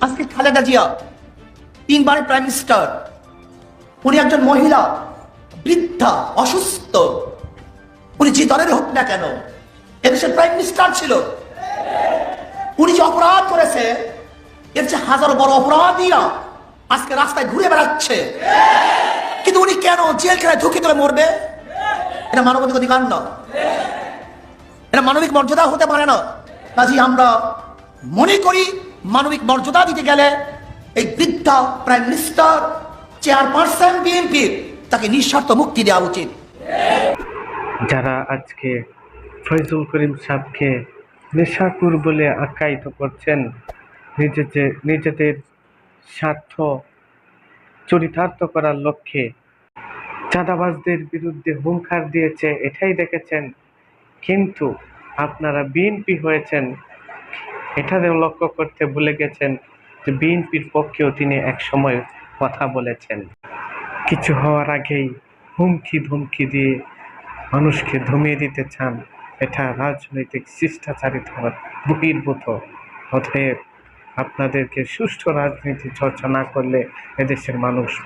আজকে খালেদা জিয়া তিনবার prime minister উনি একজন মহিলা, বৃদ্ধা, অসুস্থ। উনি যে দলের হোক না কেন এদেশের প্রাইম মিনিস্টার ছিল। উনি যে অপরাধ করেছে, এর যে হাজারো বড় অপরাধীরা আজকে রাস্তায় ঘুরে বেড়াচ্ছে। কিন্তু উনি কেন জেলখানায় ঢুকে করে মরবে? এটা মানবিক অধিকার না। এটা মানবিক মর্যাদা হতে পারে না। কাজে আমরা মনে করি মানবিক মর্যাদা দিতে গেলে এই বৃদ্ধা প্রাইম মিনিস্টার চেয়ারপারসন বিএনপির তাকে নিঃস্বার্থ মুক্তি দেওয়া উচিত। যারা আজকে ফয়জুল করিম সাহেবকে নেশাকুর বলে আখ্যায়িত করছেন নিজেদের নিজেদের স্বার্থ চরিতার্থ করার লক্ষ্যে চাঁদাবাজদের বিরুদ্ধে হুঙ্কার দিয়েছে, এটাই দেখেছেন। কিন্তু আপনারা বিএনপি হয়েছেন এটাতেও লক্ষ্য করতে ভুলে গেছেন যে বিএনপির পক্ষেও তিনি এক সময় কথা বলেছেন। কিছু হওয়ার আগেই হুমকি ধুমকি দিয়ে মানুষকে ধমিয়ে দিতে চান। এটা রাজনৈতিক শিষ্টাচারিতার বহির্ভূত। অতএব আপনাদেরকে সুষ্ঠু রাজনীতি চর্চা না করলে এদেশের মানুষ